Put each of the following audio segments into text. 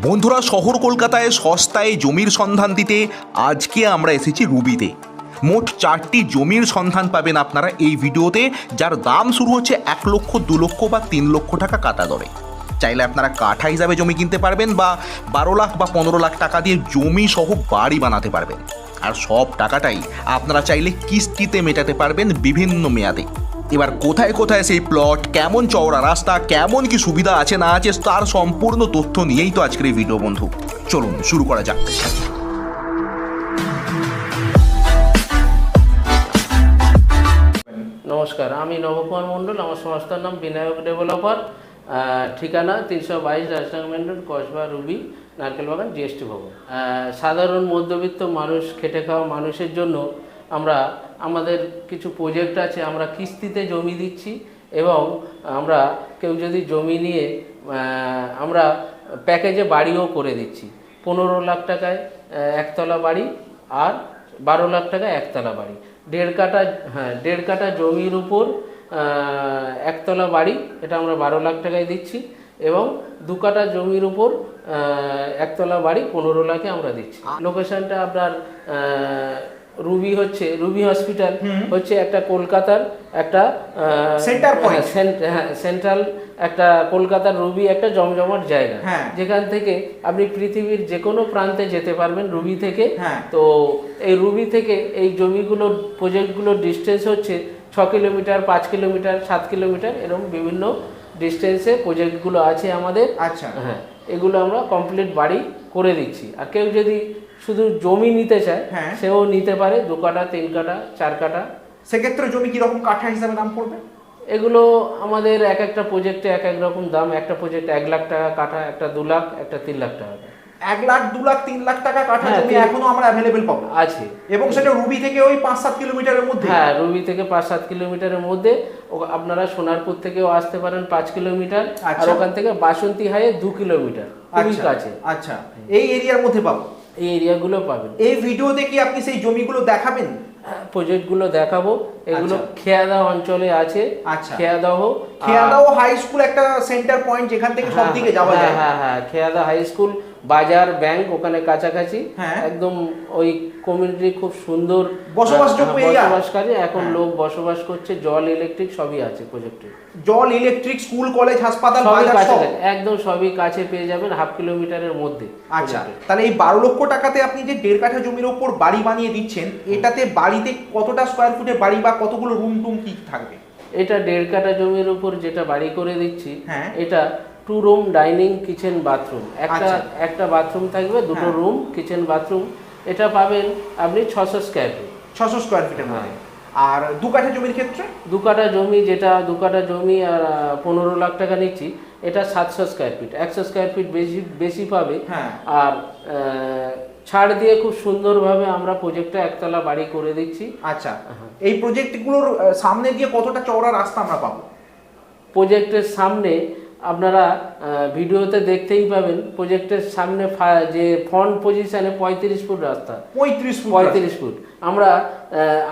বন্ধুরা শহর কলকাতায় সস্তায় জমির সন্ধান দিতে আজকে আমরা এসেছি রুবিতে। মোট চারটি জমির সন্ধান পাবেন আপনারা এই ভিডিওতে, যার দাম শুরু হচ্ছে এক লক্ষ, দু লক্ষ বা তিন লক্ষ টাকা কাটা দরে। চাইলে আপনারা কাঠা হিসাবে জমি কিনতে পারবেন বা বারো লাখ বা পনেরো লাখ টাকা দিয়ে জমি সহ বাড়ি বানাতে পারবেন। আর সব টাকাটাই আপনারা চাইলে কিস্তিতে মেটাতে পারবেন বিভিন্ন মেয়াদে। এবার কোথায় কোথায় সেই প্লট কেমন চওড়া রাস্তা, কেমন কি সুবিধা আছে না আছে, তার সম্পূর্ণ তথ্য নিয়েই তো আজকের এই ভিডিও বন্ধু। চলুন, শুরু করা যাক। নমস্কার, আমি নবকুমার মণ্ডল, আমার সংস্থার নাম বিনায়ক ডেভেলপার। ঠিকানা তিনশো বাইশ রাজনাগ main road Kasba, Ruby, Narkel Bagan, GST ভবন। সাধারণ মধ্যবিত্ত মানুষ, খেটে খাওয়া মানুষের জন্য আমরা আমাদের কিছু প্রজেক্ট আছে, আমরা কিস্তিতে জমি দিচ্ছি এবং আমরা কেউ যদি জমি নিয়ে আমরা প্যাকেজে বাড়িও করে দিচ্ছি। পনেরো লাখ টাকায় একতলা বাড়ি আর বারো লাখ টাকায় একতলা বাড়ি। দেড় কাটা হ্যাঁ দেড় কাটা জমির উপর একতলা বাড়ি, এটা আমরা বারো লাখ টাকায় দিচ্ছি এবং দু কাটা জমির উপর একতলা বাড়ি পনেরো লাখে আমরা দিচ্ছি। লোকেশনটা আপনার রুবি হচ্ছে রুবি হসপিটাল হচ্ছে একটা কলকাতার একটা সেন্টার হ্যাঁ, সেন্ট- হ্যাঁ, সেন্ট্রাল একটা কলকাতার রুবি একটা জমজমাট জায়গা। হ্যাঁ। যেখান থেকে আপনি পৃথিবীর যে কোনো প্রান্তে যেতে পারবেন রুবি থেকে। তো এই রুবি থেকে এই জমিগুলো প্রজেক্টগুলোর ডিস্টেন্স হচ্ছে ছ কিলোমিটার পাঁচ কিলোমিটার সাত কিলোমিটার এরকম বিভিন্ন ডিস্টেন্সে প্রজেক্টগুলো আছে আমাদের। আচ্ছা। হ্যাঁ এগুলো আমরা কমপ্লিট বাড়ি করে দিচ্ছি। আর কেউ যদি শুধু জমি নিতে চায় হ্যাঁ। সেও নিতে পারে দু কাটা তিন কাটা চার কাটা সেক্ষেত্রে জমি কীরকম কাঠা হিসাবে দাম পড়বে? এগুলো আমাদের এক একটা প্রজেক্টে এক এক রকম দাম। একটা প্রজেক্ট এক লাখ টাকা কাঠা একটা দু লাখ একটা তিন লাখ টাকা এক লাখ দু লাখ তিন লাখ টাকা কাঠা হ্যাঁ, জমি এখনও আমরা অ্যাভেলেবেল পাবো। আছে। এবং সেটা রুবি থেকে ওই পাঁচ সাত কিলোমিটারের মধ্যে? হ্যাঁ রুবি থেকে পাঁচ সাত কিলোমিটারের মধ্যে। আপনারা সোনারপুর থেকেও আসতে পারেন পাঁচ কিলোমিটার। আর আচ্ছা। ওখান থেকে বাসন্তী হাইয়ে দু কিলোমিটার খুবই আচ্ছা কাছে। আচ্ছা। এই এরিয়ার মধ্যে পাবো? এই এরিয়াগুলো পাবেন। এই ভিডিওতে কি আপনি সেই জমিগুলো দেখাবেন? প্রজেক্টগুলো দেখাবো। এগুলো আচ্ছা। খেয়াদা অঞ্চলে আছে। আচ্ছা। খেয়াদাহ খেয়াদাও হাই স্কুল একটা সেন্টার পয়েন্ট যেখান থেকে সব দিকে যাওয়া হ্যাঁ যায়। হ্যাঁ হ্যাঁ খেয়াদা হাই স্কুল বাজার ব্যাংক ওখানে কাছাকাছি। হ্যাঁ। একদম ওই কমিউনিটি খুব সুন্দর বসবাসকারী এখন হ্যাঁ। লোক বসবাস করছে জল ইলেকট্রিক সবই আছে প্রজেক্টে জল ইলেকট্রিক স্কুল কলেজ হাসপাতাল একদম সবই কাছে পেয়ে যাবেন হাফ কিলোমিটারের মধ্যে আচ্ছা তাহলে এই বারো লক্ষ টাকাতে আপনি যে দেড় কাঠা জমির ওপর বাড়ি বানিয়ে দিচ্ছেন এটাতে বাড়িতে কতটা স্কোয়ার ফুটে বাড়ি বা কতগুলো রুম টুম কি থাকবে? এটা দেড় কাটা জমির উপর যেটা বাড়ি করে দিচ্ছি হ্যাঁ। এটা two room dining kitchen bathroom একটা আচ্ছা। একটা বাথরুম থাকবে দুটো হ্যাঁ। রুম কিচেন বাথরুম এটা পাবেন আপনি ছশো স্কোয়ার ফিট ছশো স্কোয়ার ফিটের মধ্যে। হ্যাঁ। আর দু কাঠা জমির ক্ষেত্রে? দু কাঠা জমি যেটা দু কাঠা জমি আর পনেরো লাখ টাকা নিচ্ছি এটা সাতশো স্কোয়ার ফিট একশো স্কোয়ার ফিট বেশি বেশি পাবে। হ্যাঁ। আর ছাড় দিয়ে খুব সুন্দরভাবে আমরা প্রজেক্টটা একতলা বাড়ি করে দিচ্ছি। আচ্ছা। এই প্রজেক্টগুলোর সামনে দিয়ে কতটা চওড়া রাস্তা আমরা পাবো? প্রজেক্টের সামনে আপনারা ভিডিওতে দেখতেই পাবেন প্রজেক্টের সামনে যে ফ্রন্ট পজিশনে পঁয়ত্রিশ ফুট রাস্তা। পঁয়ত্রিশ ফুট পঁয়ত্রিশ ফুট। আমরা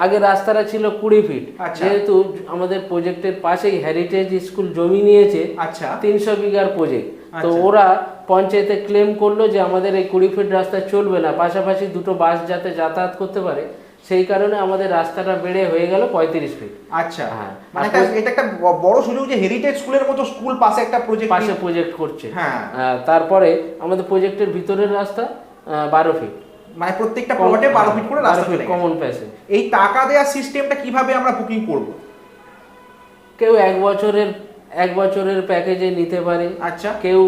আগে রাস্তাটা ছিল কুড়ি ফিট। আচ্ছা। যেহেতু আমাদের প্রজেক্টের পাশেই হেরিটেজ স্কুল জমি নিয়েছে আচ্ছা। তিনশো বিঘার প্রজেক্ট তো আচ্ছা। ওরা পঞ্চায়েতে ক্লেম করল যে আমাদের এই কুড়ি ফিট রাস্তা চলবে না। পাশাপাশি দুটো বাস যাতে যাতায়াত করতে পারে। সেই কারণে আমাদের রাস্তাটা বেড়ে হয়ে গেল পঁয়ত্রিশ ফিট আচ্ছা। হ্যাঁ। মানে এটা একটা বড় সুযোগ যে হেরিটেজ স্কুলের মতো স্কুল পাশে একটা প্রজেক্ট পাশে প্রজেক্ট করছে। হ্যাঁ। তারপরে আমাদের প্রজেক্টের ভিতরের রাস্তা বারো ফিট মানে প্রত্যেকটা প্লটে বারো ফিট করে রাস্তা গেছে। কমন প্যাসেজ এই টাকা দেওয়ার সিস্টেমটা কীভাবে আমরা বুকিং করব? কেউ এক বছরের এক বছরের প্যাকেজে নিতে পারে। আচ্ছা। কেউ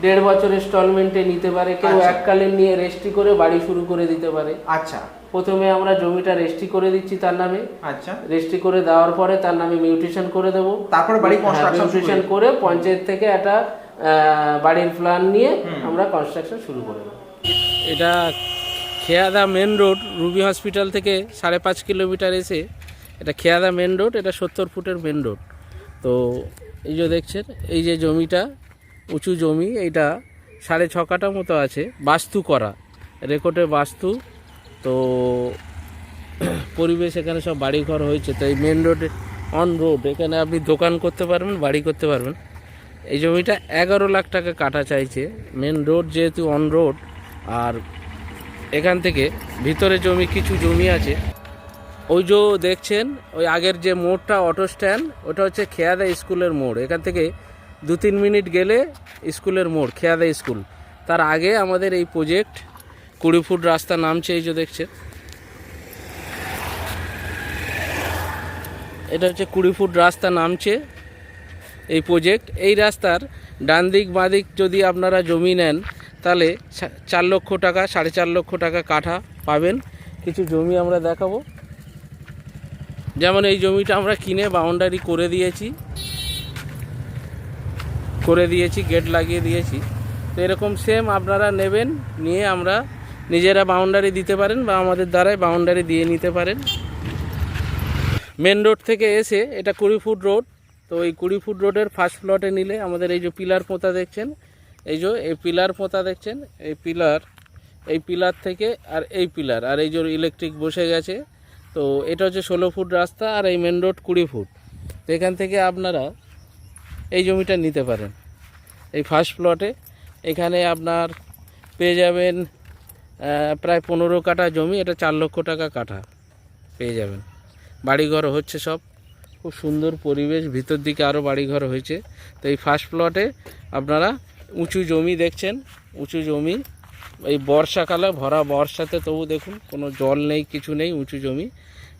দেড় বছর ইনস্টলমেন্টে নিতে পারে কেউ আচ্ছা। এককালীন নিয়ে রেস্টি করে বাড়ি শুরু করে দিতে পারে। আচ্ছা। প্রথমে আমরা জমিটা রেস্টি করে দিচ্ছি তার নামে। আচ্ছা। রেস্টি করে দেওয়ার পরে তার নামে মিউটেশন করে দেবো। তারপরে বাড়ি হয়ে- করে পঞ্চায়েত থেকে একটা বাড়ির প্ল্যান নিয়ে আমরা কনস্ট্রাকশন শুরু করে দেবো। এটা Kheyadah main road Ruby hospital থেকে সাড়ে পাঁচ কিলোমিটার এসে এটা খেয়াদা মেন রোড এটা সত্তর ফুটের মেন রোড তো এই যে দেখছেন এই যে জমিটা উঁচু জমি, এইটা সাড়ে ছ কাটা মতো আছে, বাস্তু করা রেকর্ডে বাস্তু। তো পরিবেশ এখানে সব বাড়িঘর হয়েছে, তো এই মেন রোডে অন রোড এখানে আপনি দোকান করতে পারবেন, বাড়ি করতে পারবেন। এই জমিটা এগারো লাখ টাকা কাটা চাইছে মেন রোড যেহেতু অন রোড আর এখান থেকে ভিতরে জমি, কিছু জমি আছে। ওই যে দেখছেন, ওই আগের যে মোড়টা অটো স্ট্যান্ড ওটা হচ্ছে খেয়াদা স্কুলের মোড়, এখান থেকে দু তিন মিনিট গেলে স্কুলের মোড়, খেয়াদা স্কুল। তার আগে আমাদের এই প্রজেক্ট কুড়ি ফুট রাস্তা নামছে, এই যে দেখছেন। এটা হচ্ছে কুড়ি ফুট রাস্তা নামছে এই প্রজেক্ট। এই রাস্তার ডান দিক, বাঁ দিক যদি আপনারা জমি নেন, তাহলে চার লক্ষ টাকা, সাড়ে চার লক্ষ টাকা কাঠা পাবেন। কিছু জমি আমরা দেখাবো। যেমন এই জমিটা আমরা কিনে বাউন্ডারি করে দিয়েছি। করে দিয়েছি গেট লাগিয়ে দিয়েছি। তো এরকম সেম আপনারা নেবেন, নিয়ে আমরা নিজেরা বাউন্ডারি দিতে পারেন বা আমাদের দ্বারাই বাউন্ডারি দিয়ে নিতে পারেন। মেন রোড থেকে এসে, এটা কুড়ি ফুট রোড তো এই কুড়ি ফুট রোডের ফার্স্ট প্লটে নিলে আমাদের এই যে পিলার পোঁতা দেখছেন, এই যে এই পিলার পোঁতা দেখছেন, এই পিলার এই পিলার থেকে আর এই পিলার আর এই যে ইলেকট্রিক বসে গেছে। তো এটা হচ্ছে ষোলো ফুট রাস্তা আর এই মেন রোড কুড়ি ফুট। তো এখান থেকে আপনারা এই জমিটা নিতে পারেন। এই ফার্স্ট প্লটে এখানে আপনার পেয়ে যাবেন প্রায় পনেরো কাঠা জমি, এটা চার লক্ষ টাকা কাঠা পেয়ে যাবেন। বাড়িঘর হচ্ছে সব। খুব সুন্দর পরিবেশ, ভিতর দিকে আরও বাড়িঘর হয়েছে। তো এই ফার্স্ট প্লটে আপনারা উঁচু জমি দেখছেন, উঁচু জমি। এই বর্ষাকালে, ভরা বর্ষাতে তবু দেখুন, কোনো জল নেই, কিছু নেই, উঁচু জমি।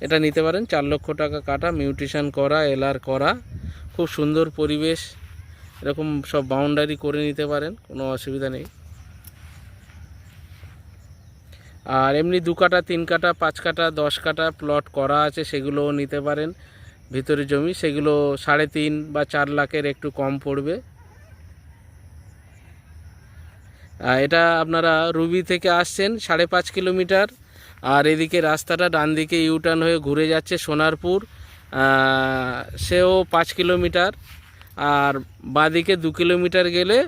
এটা নিতে পারেন, চার লক্ষ টাকা কাটা মিউটেশন করা এলআর করা। খুব সুন্দর পরিবেশ, এরকম সব বাউন্ডারি করে নিতে পারেন, কোনো অসুবিধা নেই। আর এমনি দু কাটা, তিন কাটা, পাঁচ কাটা, দশ কাটা প্লট করা আছে, সেগুলোও নিতে পারেন। ভিতরে জমি, সেগুলো সাড়ে তিন বা চার লাখের একটু কম পড়বে। এটা আপনারা রুবি থেকে আসছেন সাড়ে পাঁচ কিলোমিটার, আর এদিকে রাস্তাটা ডান দিকে ইউটার্ন হয়ে ঘুরে যাচ্ছে সোনারপুর। সেও পাঁচ কিলোমিটার, আর বাঁদিকে দু কিলোমিটার গেলে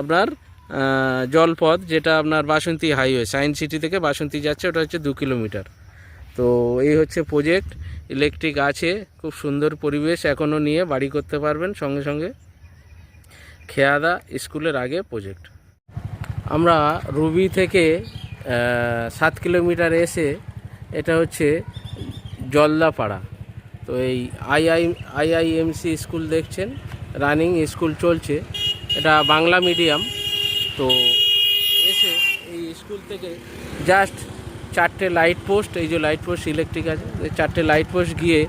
আপনার জলপথ, যেটা আপনার বাসন্তী হাইওয়ে সায়েন্স সিটি থেকে বাসন্তী যাচ্ছে, ওটা হচ্ছে দু কিলোমিটার। তো এই হচ্ছে প্রজেক্ট ইলেকট্রিক আছে, খুব সুন্দর পরিবেশ এখনও নিয়ে বাড়ি করতে পারবেন সঙ্গে সঙ্গে। খেয়াদা স্কুলের আগে প্রজেক্ট আমরা রুবি থেকে সাত কিলোমিটার এসে, এটা হচ্ছে জলদাপাড়া। তো এই আইআই আইআইএমসি স্কুল দেখছেন, রানিং স্কুল চলছে। এটা বাংলা মিডিয়াম, তো এসে এই স্কুল থেকে জাস্ট চারটে লাইট পোস্ট, এই যে লাইট পোস্ট ইলেকট্রিক আছে চারটে লাইট পোস্ট গিয়ে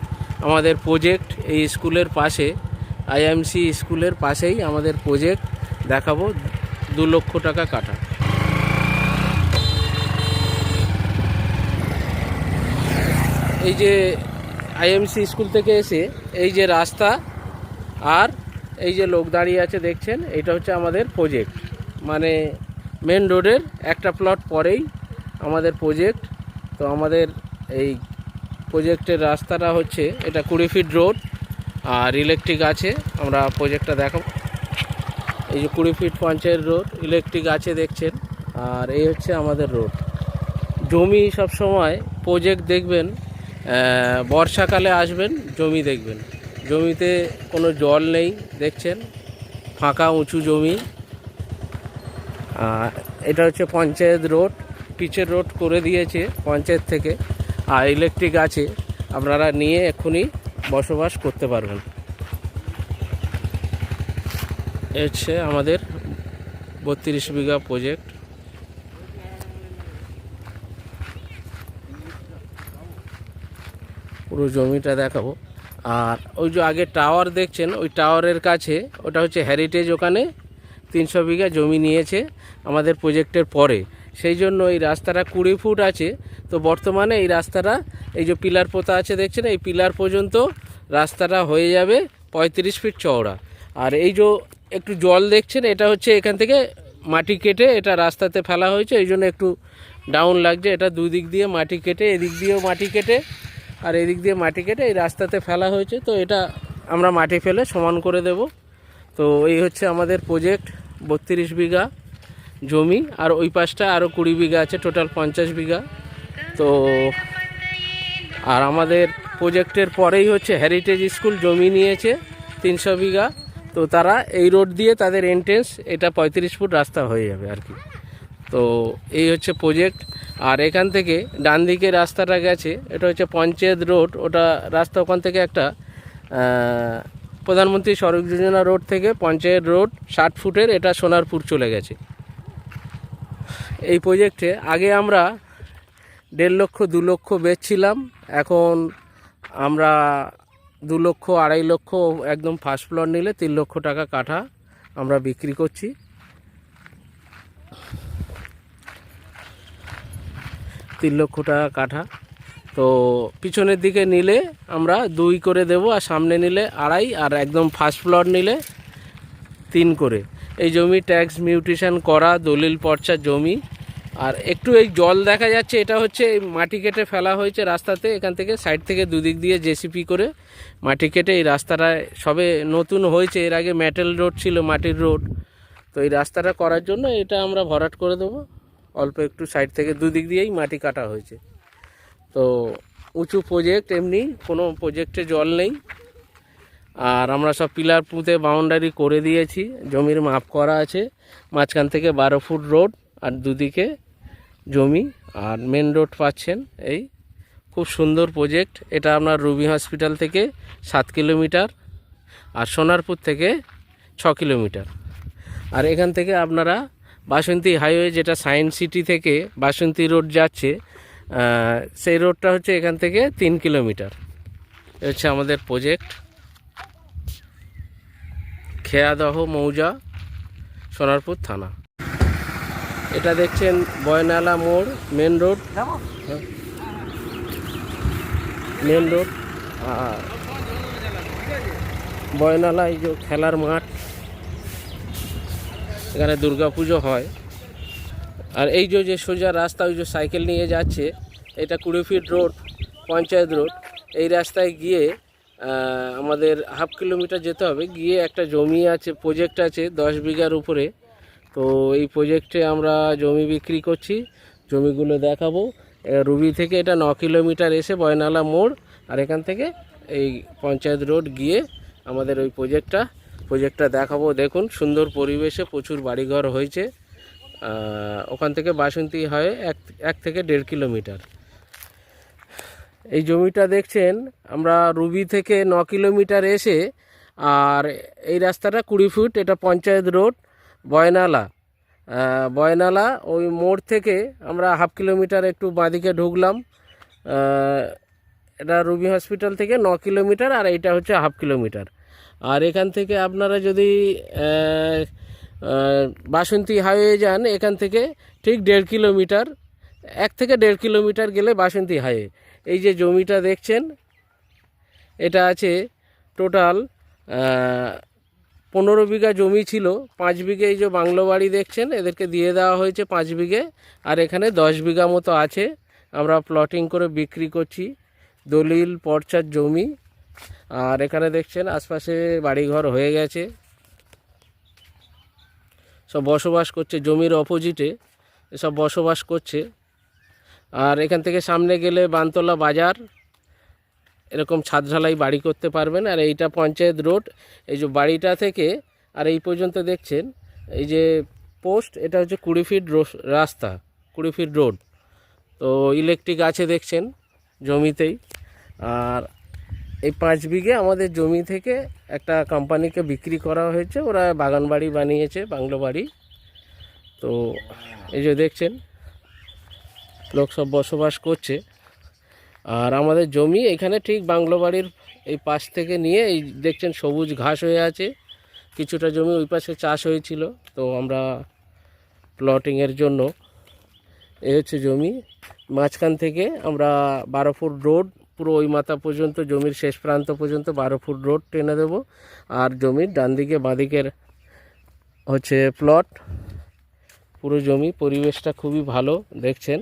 আমাদের প্রজেক্ট এই স্কুলের পাশে আইএমসি স্কুলের পাশেই আমাদের প্রজেক্ট দেখাবো, দু লক্ষ টাকা কাটা। এই যে আইএমসি স্কুল থেকে এসে এই যে রাস্তা আর এই যে লোক দাঁড়িয়ে আছে দেখছেন, এটা হচ্ছে আমাদের প্রজেক্ট মানে মেন রোডের একটা প্লট পরেই আমাদের প্রজেক্ট তো আমাদের এই প্রজেক্টের রাস্তাটা হচ্ছে এটা কুড়ি ফিট রোড আর ইলেকট্রিক আছে। আমরা প্রজেক্টটা দেখাবো। এই যে কুড়ি ফিট পঞ্চায়েত রোড ইলেকট্রিক আছে দেখছেন, আর এই হচ্ছে আমাদের রোড জমি সব সময় প্রজেক্ট দেখবেন বর্ষাকালে আসবেন, জমি দেখবেন। জমিতে কোনো জল নেই, দেখছেন? ফাঁকা উঁচু জমি। এটা হচ্ছে পঞ্চায়েত রোড পিচের রোড করে দিয়েছে পঞ্চায়েত থেকে। আর ইলেকট্রিক আছে, আপনারা নিয়ে এক্ষুনি বসবাস করতে পারবেন। হচ্ছে আমাদের বত্রিশ বিঘা প্রজেক্ট পুরো জমিটা দেখাবো। আর ওই যে আগে টাওয়ার দেখছেন, ওই টাওয়ারের কাছে ওটা হচ্ছে হেরিটেজ ওখানে তিনশো বিঘা জমি নিয়েছে আমাদের প্রজেক্টের পরে। সেই জন্য এই রাস্তাটা কুড়ি ফুট আছে। তো বর্তমানে এই রাস্তাটা, এই যে পিলার পোতা আছে দেখছেন, এই পিলার পর্যন্ত রাস্তাটা হয়ে যাবে পঁয়ত্রিশ ফিট চওড়া। আর এই যে একটু জল দেখছেন, এটা হচ্ছে এখান থেকে মাটি কেটে এটা রাস্তাতে ফেলা হয়েছে। এই জন্য একটু ডাউন লাগছে। এটা দুই দিক দিয়ে মাটি কেটে, এদিক দিয়েও মাটি কেটে। আর এদিক দিয়ে মাটি কেটে এই রাস্তাতে ফেলা হয়েছে, তো এটা আমরা মাটি ফেলে সমান করে দেব। তো এই হচ্ছে আমাদের প্রজেক্ট বত্রিশ বিঘা জমি, আর ওই পাশটা আরও কুড়ি বিঘা আছে টোটাল পঞ্চাশ বিঘা। তো, আর আমাদের প্রজেক্টের পরেই হচ্ছে হেরিটেজ স্কুল জমি নিয়েছে তিনশো বিঘা। তো তারা এই রোড দিয়ে তাদের এন্ট্রেন্স এটা পঁয়ত্রিশ ফুট রাস্তা হয়ে যাবে আর কি। তো এই হচ্ছে প্রজেক্ট আর এখান থেকে ডান দিকে রাস্তাটা গেছে, এটা হচ্ছে পঞ্চায়েত রোড। ওটা রাস্তা ওখান থেকে একটা প্রধানমন্ত্রী সড়ক যোজনা রোড থেকে পঞ্চায়েত রোড, ষাট ফুটের, এটা সোনারপুর চলে গেছে। এই প্রজেক্টে আগে আমরা দেড় লক্ষ, দু লক্ষ বেচছিলাম, এখন আমরা দু লক্ষ, আড়াই লক্ষ একদম ফার্স্ট ফ্লোর নিলে তিন লক্ষ টাকা কাঠা আমরা বিক্রি করছি। তিন লক্ষ টাকা কাঠা। তো পিছনের দিকে নিলে আমরা দুই করে দেব আর সামনে নিলে আড়াই আর একদম ফার্স্ট ফ্লোর নিলে তিন করে। এই জমি ট্যাক্স মিউটেশন করা, দলিল পর্চা জমি। আর একটু এই জল দেখা যাচ্ছে, এটা হচ্ছে মাটি কেটে ফেলা হয়েছে রাস্তাতে, এখান থেকে সাইড থেকে দুদিক দিয়ে জেসিপি করে মাটি কেটে এই রাস্তাটা সবে নতুন হয়েছে, এর আগে মেটেল রোড ছিল, মাটির রোড তো এই রাস্তাটা করার জন্য এটা আমরা ভরাট করে দেবো। অল্প একটু সাইড থেকে দুদিক দিয়েই মাটি কাটা হয়েছে। তো উঁচু প্রজেক্ট এমনি, কোনো প্রজেক্টে জল নেই। আর আমরা সব পিলার পুঁতে বাউন্ডারি করে দিয়েছি, জমির মাপ করা আছে। মাঝখান থেকে বারো ফুট রোড আর দুদিকে জমি। আর মেন রোড পাচ্ছেন এই খুব সুন্দর প্রজেক্ট এটা আপনার রুবি হসপিটাল থেকে সাত কিলোমিটার আর সোনারপুর থেকে ছ কিলোমিটার। আর এখান থেকে আপনারা বাসন্তী হাইওয়ে যেটা সায়েন্স সিটি থেকে বাসন্তী রোড যাচ্ছে সেই রোডটা হচ্ছে এখান থেকে তিন কিলোমিটার হচ্ছে আমাদের প্রজেক্ট খেয়াদহ মৌজা, সোনারপুর থানা। এটা দেখছেন বয়নালা মোড় মেন রোড মেন রোড আর বয়নালা এই যে খেলার মাঠ। এখানে দুর্গাপুজো হয়। আর এই যে যে সোজা রাস্তা, ওই যে সাইকেল নিয়ে যাচ্ছে, এটা কুড়ি ফিট রোড, পঞ্চায়েত রোড। এই রাস্তায় গিয়ে আমাদের হাফ কিলোমিটার যেতে হবে। গিয়ে একটা জমি আছে প্রজেক্ট আছে দশ বিঘার উপরে। তো এই প্রজেক্টে আমরা জমি বিক্রি করছি, জমিগুলো দেখাবো। রুবি থেকে এটা ন কিলোমিটার এসে বয়নালা মোড়, আর এখান থেকে এই পঞ্চায়েত রোড গিয়ে আমাদের ওই প্রজেক্টটা প্রজেক্টটা দেখাবো। দেখুন, সুন্দর পরিবেশে প্রচুর বাড়িঘর হয়েছে। ওখান থেকে বাসন্তী হয় এক এক থেকে দেড় কিলোমিটার। এই জমিটা দেখছেন, আমরা রুবি থেকে ন কিলোমিটার এসে, আর এই রাস্তাটা কুড়ি ফুট, এটা পঞ্চায়েত রোড, বয়নালা। বয়নালা ওই মোড় থেকে আমরা হাফ কিলোমিটার একটু বাঁদিকে ঢুকলাম। এটা রুবি হসপিটাল থেকে ন কিলোমিটার, আর এইটা হচ্ছে হাফ কিলোমিটার। আর এখান থেকে আপনারা যদি বাসন্তী হাইওয়ে যান, এখান থেকে ঠিক দেড় কিলোমিটার, এক থেকে দেড় কিলোমিটার গেলে বাসন্তী হাইওয়ে। এই যে জমিটা দেখছেন, এটা আছে টোটাল পনেরো বিঘা জমি ছিল। পাঁচ বিঘে এই যে বাংলো বাড়ি দেখছেন, এদেরকে দিয়ে দেওয়া হয়েছে পাঁচ বিঘে। আর এখানে দশ বিঘা মতো আছে। আমরা প্লটিং করে বিক্রি করছি। দলিল, পর্চার জমি। আর এখানে দেখছেন আশপাশে বাড়িঘর হয়ে গেছে। সব বসবাস করছে, জমির অপোজিটে সব বসবাস করছে। আর এখান থেকে সামনে গেলে বানতলা বাজার, এরকম ছাদ ঢালাই বাড়ি করতে পারবেন। আর এইটা পঞ্চায়েত রোড, এই যে বাড়িটা থেকে, আর এই পর্যন্ত দেখছেন, এই যে পোস্ট, এটা হচ্ছে কুড়ি ফিট রোস- রাস্তা, কুড়ি ফিট রোড। তো ইলেকট্রিক আছে দেখছেন জমিতেই। আর এই পাঁচ বিঘে আমাদের জমি থেকে একটা কোম্পানিকে বিক্রি করা হয়েছে। ওরা বাগান বাড়ি বানিয়েছে, বাংলো বাড়ি। তো এই যে দেখছেন, লোক সব বসবাস করছে। আর আমাদের জমি এখানে ঠিক বাংলো বাড়ির এই পাশ থেকে নিয়ে এই দেখছেন সবুজ ঘাস হয়ে আছে। কিছুটা জমি ওই পাশে চাষ হয়েছিল, তো আমরা প্লটিংয়ের জন্য এই হচ্ছে জমি। মাঝখান থেকে আমরা বারো ফুট রোড পুরো ওই মাথা পর্যন্ত, জমির শেষ প্রান্ত পর্যন্ত বারো ফুট রোড টেনে দেবো। আর জমির ডান দিকে বাঁদিকের হচ্ছে প্লট পুরো জমি, পরিবেশটা খুবই ভালো, দেখছেন?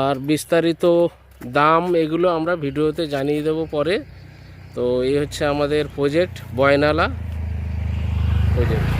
আর বিস্তারিত দাম এগুলো আমরা ভিডিওতে জানিয়ে দেবো পরে। তো এই হচ্ছে আমাদের প্রজেক্ট বয়নালা প্রজেক্ট